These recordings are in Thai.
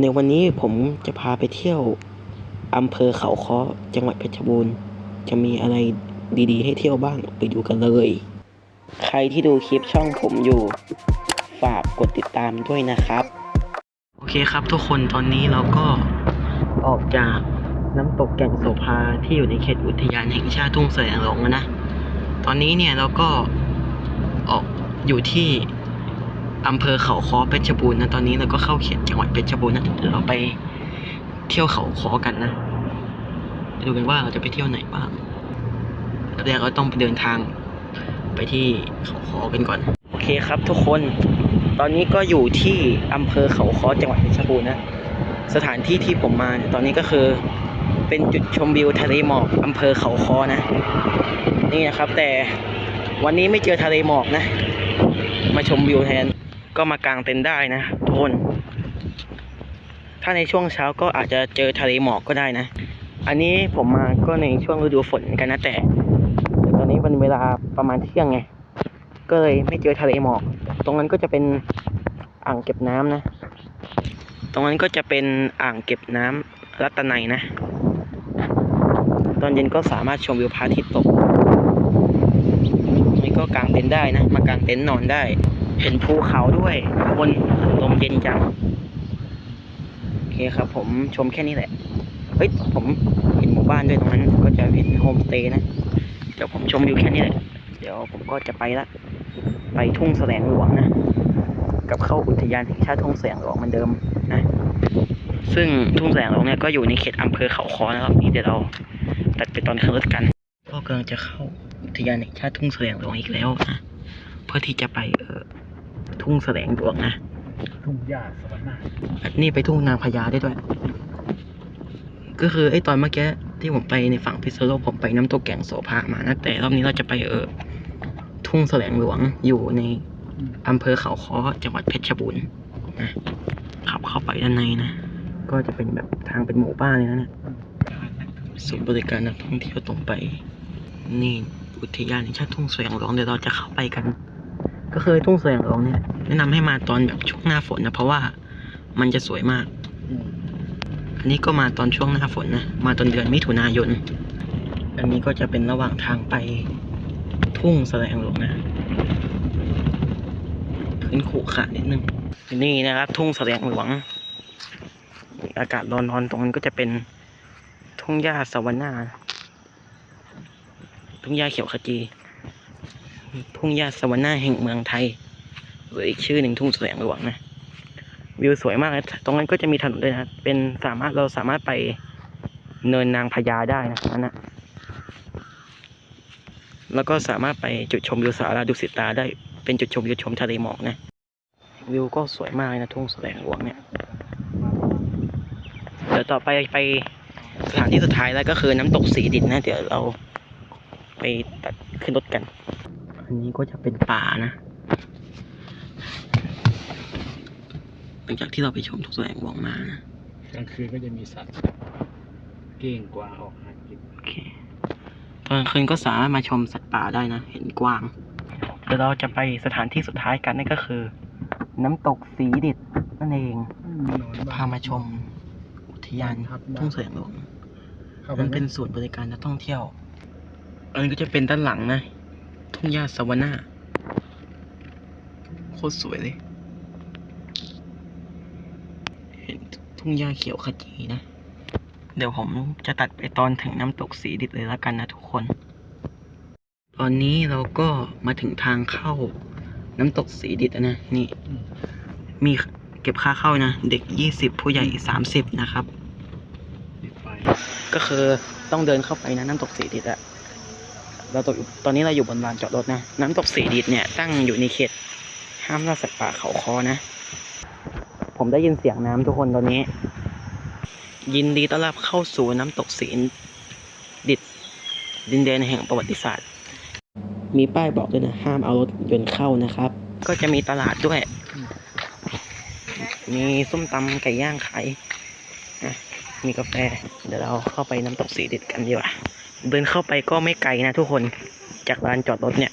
ในวันนี้ผมจะพาไปเที่ยวอำเภอเขาค้อจังหวัดเพชรบูรณ์ จะมีอะไรดีๆ ให้เที่ยวบ้างไปดูกันเลย ใครที่ดูคลิปช่องผมอยู่ ฝากกดติดตามด้วยนะครับ โอเคครับทุกคนตอนนี้เราก็ออกจากน้ำตกแก่งโสภาที่อยู่ในเขตอุทยานแห่งชาติทุ่งแสลงหลงแล้วนะ ตอนนี้เนี่ยเราก็ออกอยู่ที่ อำเภอเขาค้อเพชรบูรณ์นะตอนนี้เราก็เข้าเขตจังหวัดเพชรบูรณ์นะเดี๋ยวเราไปเที่ยวเขาค้อกันนะไปดูกันว่าเราจะไปเที่ยวไหนบ้างแล้วแรกเราต้องไปเดินทางไปที่เขาค้อกันก่อน โอเคครับทุกคน ตอนนี้ก็อยู่ที่อำเภอเขาค้อจังหวัดเพชรบูรณ์นะ สถานที่ที่ผมมาตอนนี้ก็คือเป็นจุดชมวิวทะเลหมอกอำเภอเขาค้อนะ นี่นะครับแต่วันนี้ไม่เจอทะเลหมอกนะ มาชมวิวแทน ก็มากางเต็นท์ได้นะทุกคน ถ้าในช่วงเช้าก็อาจจะเจอทะเลหมอกก็ได้นะ อันนี้ผมมาก็ในช่วงฤดูฝนกันนะแต่แต่ตอนนี้เป็นเวลาประมาณเที่ยงไง ก็เลยไม่เจอทะเลหมอก ตรงนั้นก็จะเป็นอ่างเก็บน้ำนะ ตรงนั้นก็จะเป็นอ่างเก็บน้ำรัตนัยนะ ตอนเย็นก็สามารถชมวิวพระอาทิตย์ตกนี่ก็กางเต็นท์ได้นะ มากางเต็นท์นอนได้ เห็นภูเขาด้วยบนลมเย็นจังโอเคครับ ผมชมแค่นี้แหละเฮ้ยผมเห็นหมู่บ้านด้วยตรงนั้น ก็จะเห็นโฮมสเตย์นะเดี๋ยวผมชมวิวแค่นี้แหละ เดี๋ยวผมก็จะไปละไปทุ่งแสลงหลวงนะกับเข้าอุทยานแห่งชาติทุ่งแสลงหลวงเหมือนเดิมนะซึ่งทุ่งแสลงหลวงเนี่ยก็อยู่ในเขตอำเภอเขาค้อนะครับนี่เดี๋ยวเราตัดไปตอนขึ้นรถกันก็กำลังจะเข้าอุทยานแห่งชาติทุ่งแสลงหลวงอีกแล้วนะเพื่อที่จะไปเออ ทุ่งแสลงหลวงนะทุ่งหญ้าสวรรค์นานี่ไปทุ่งนางพญาได้ด้วย ก็คือไอ้ตอนเมื่อกี้ที่ผมไปในฝั่งพิษณุโลกผมไปน้ำตกแก่งโสภามานะแต่รอบนี้เราจะไปเออทุ่งแสลงหลวงอยู่ในอำเภอเขาค้อจังหวัดเพชรบูรณ์นะขับเข้าไปด้านในนะ ก็จะเป็นแบบทางเป็นหมู่บ้านเลยนะเนี่ยศูนย์บริการนักท่องเที่ยวตรงไป นี่อุทยานแห่งชาติทุ่งแสลงหลวงเดี๋ยวเราจะเข้าไปกัน ก็คือทุ่งแสลงหลวงเนี่ยแนะนำให้มาตอนแบบช่วงหน้าฝนนะเพราะว่ามันจะสวยมาก อันนี้ก็มาตอนช่วงหน้าฝนนะ มาตอนเดือนมิถุนายน อันนี้ก็จะเป็นระหว่างทางไปทุ่งแสลงหลวงนะพื้นขรุขระนิดนึง นี่นะครับ ทุ่งแสลงหลวง อากาศร้อนๆตรงนั้นก็จะเป็นทุ่งหญ้าสวรรณาทุ่งหญ้าเขียวขจี ทุ่งหญ้าสวรรณาแห่งเมืองไทยหรืออีกชื่อหนึ่งทุ่งแสลงหลวงนะวิวสวยมากเลยตรงนั้นก็จะมีถนนด้วยนะเป็นสามารถเราสามารถไปเนินนางพญาได้นะนั่นนะแล้วก็สามารถไปจุดชมวิวสาราดุสิตาได้เป็นจุดชมวิวชมทะเลหมอกนะวิวก็สวยมากนะทุ่งแสลงหลวงเนี่ยเดี๋ยวต่อไปไปสถานที่สุดท้ายแล้วก็คือน้ำตกสีดินนะ เดี๋ยวเราไปตัดขึ้นรถกัน อันนี้ก็จะเป็นป่านะ หลังจากที่เราไปชมทุกแสลงหลวงมานะกลางคืนก็จะมีสัตว์เก้งกวางออกหากินโอเคตอนกลางคืนก็สามารถมาชมสัตว์ป่าได้นะ เห็นกวาง เดี๋ยวเราจะไปสถานที่สุดท้ายกันนั่นก็คือ น้ำตกสีดิดนั่นเอง พามาชมอุทยานทุ่งแสลงหลวงเข้าไปมันไหเป็นศูนย์บริการนักท่องเที่ยว อันนี้ก็จะเป็นด้านหลังนะ ทุ่งหญ้าสวรรณาโคตรสวยเลย เห็นทุ่งหญ้าเขียวขจีนะ เดี๋ยวผมจะตัดไปตอนถึงน้ำตกสีดิดเลยแล้วกันนะทุกคน ตอนนี้เราก็มาถึงทางเข้าน้ำตกสีดิดแล้วนะ นี่อืมมีเก็บค่าเข้านะ เด็กยี่สิบผู้ใหญ่สามสิบนะครับปิดไฟก็คือต้องเดินเข้าไปนะน้ำตกสีดิดอะ เราตกอยู่ตอนนี้เราอยู่บนลานจอดรถนะ น้ำตกสีดิดเนี่ยตั้งอยู่ในเขตห้ามล่าสัตว์ป่าเขาคอนะ ผมได้ยินเสียงน้ำทุกคนตอนนี้ ยินดีต้อนรับเข้าสู่น้ำตกสีดิดดินแดนแห่งประวัติศาสตร์ มีป้ายบอกด้วยนะ ห้ามเอารถยนต์เข้านะครับ ก็จะมีตลาดด้วย มีส้มตำไก่ย่างขายมีกาแฟ เดี๋ยวเราเข้าไปน้ำตกสีดิดกันดีกว่า เดินเข้าไปก็ไม่ไกลนะทุกคนจากลานจอดรถเนี่ย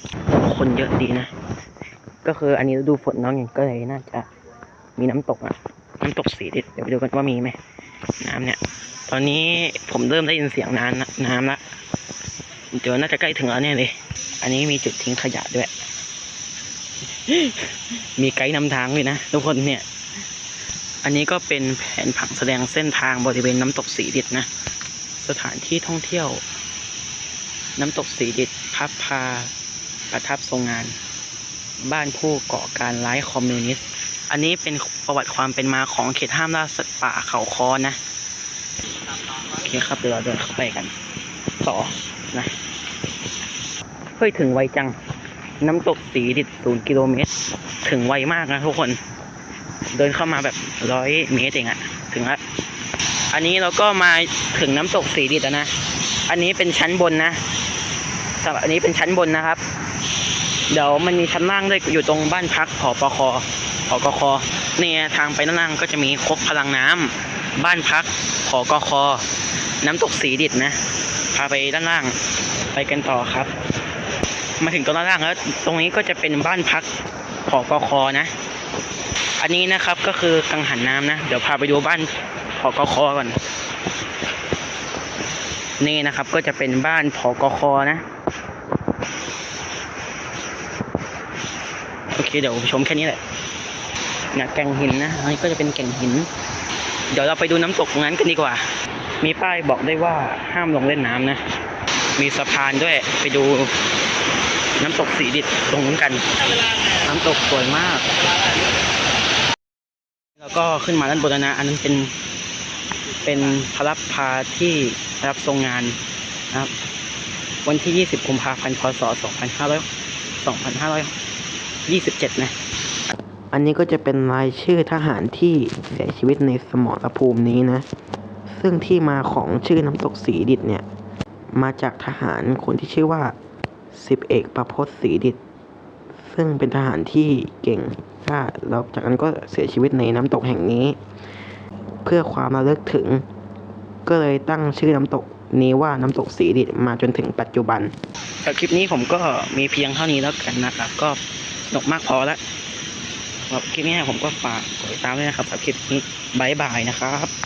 คนเยอะดีนะ ก็คืออันนี้ดูฝนน้องอย่างก็เลยน่าจะมีน้ำตกอะน้ำตกสีดิเดี๋ยวไปดูกันว่ามีไหมน้ำเนี่ย ตอนนี้ผมเริ่มได้ยินเสียงน้ำน้ำละเดี๋ยวน่าจะใกล้ถึงแล้วเนี่ยเลย อันนี้มีจุดทิ้งขยะด้วย มีไกด์นำทางด้วยนะทุกคนเนี่ย อันนี้ก็เป็นแผนผังแสดงเส้นทางบริเวณน้ำตกสีดิดนะ สถานที่ท่องเที่ยว น้ำตกสีดิดพับพา ประทับทรงงาน บ้านผู้ก่อการร้ายคอมมิวนิสต์อันนี้เป็นประวัติความเป็นมาของเขตห้ามล่าสัตว์ป่าเขาคอนะโอเคครับเดี๋ยวเราเดินเข้าไปกัน ต่อนะเฮ้ยถึงไวจัง น้ำตกสีดิดศูนย์กิโลเมตร ถึงไวมากนะทุกคน เดินเข้ามาแบบร้อยเมตรเองอะถึงละอันนี้เราก็มาถึงน้ำตกสีดิดแล้วนะ อันนี้เป็นชั้นบนนะสำหรับอันนี้เป็นชั้นบนนะครับ เดี๋ยวมันมีชั้นล่างด้วยอยู่ตรงบ้านพักผอปคผอกคเนี่ยทางไปด้านล่างก็จะมีครกพลังน้ำบ้านพักผอกคน้ำตกสีดิดนะ พาไปด้านล่างไปกันต่อครับ มาถึงตรงด้านล่างแล้วตรงนี้ก็จะเป็นบ้านพักผอกคนะ อันนี้นะครับก็คือกังหันน้ำนะ เดี๋ยวพาไปดูบ้านผอกคก่อน นี่นะครับก็จะเป็นบ้านผอกคนะ โอเคเดี๋ยวชมแค่นี้แหละนี่ยแก่งหินนะอันนี้ก็จะเป็นแก่งหิน เดี๋ยวเราไปดูน้ำตกตรงนั้นกันดีกว่า มีป้ายบอกได้ว่าห้ามลงเล่นน้ำนะ มีสะพานด้วยไปดูน้ำตกสีดิดตรงนู้นกัน น้ำตกสวยมาก แล้วก็ขึ้นมาด้านบนนะอันนั้นเป็น เป็นพระรับพาที่รับทรงงานนะครับ วันที่ 20กุมภาพันธ์พศ2500 2527 นะ อันนี้ก็จะเป็นรายชื่อทหารที่เสียชีวิตในสมรภูมินี้นะ ซึ่งที่มาของชื่อน้ำตกสีดิดเนี่ย มาจากทหารคนที่ชื่อว่าสิบเอกประพศสีดิดซึ่งเป็นทหารที่เก่งกล้าแล้วจากนั้นก็เสียชีวิตในน้ำตกแห่งนี้ เพื่อความระลึกถึง ก็เลยตั้งชื่อน้ำตกนี้ว่าน้ำตกสีดิตมาจนถึงปัจจุบันแต่คลิปนี้ผมก็มีเพียงเท่านี้แล้วกันนะครับ ก็สนุกมากพอแล้วสำหรับคลิปนี้ผมก็ฝากกดติดตามด้วยนะครับสำหรับคลิปนี้บายบายนะครับ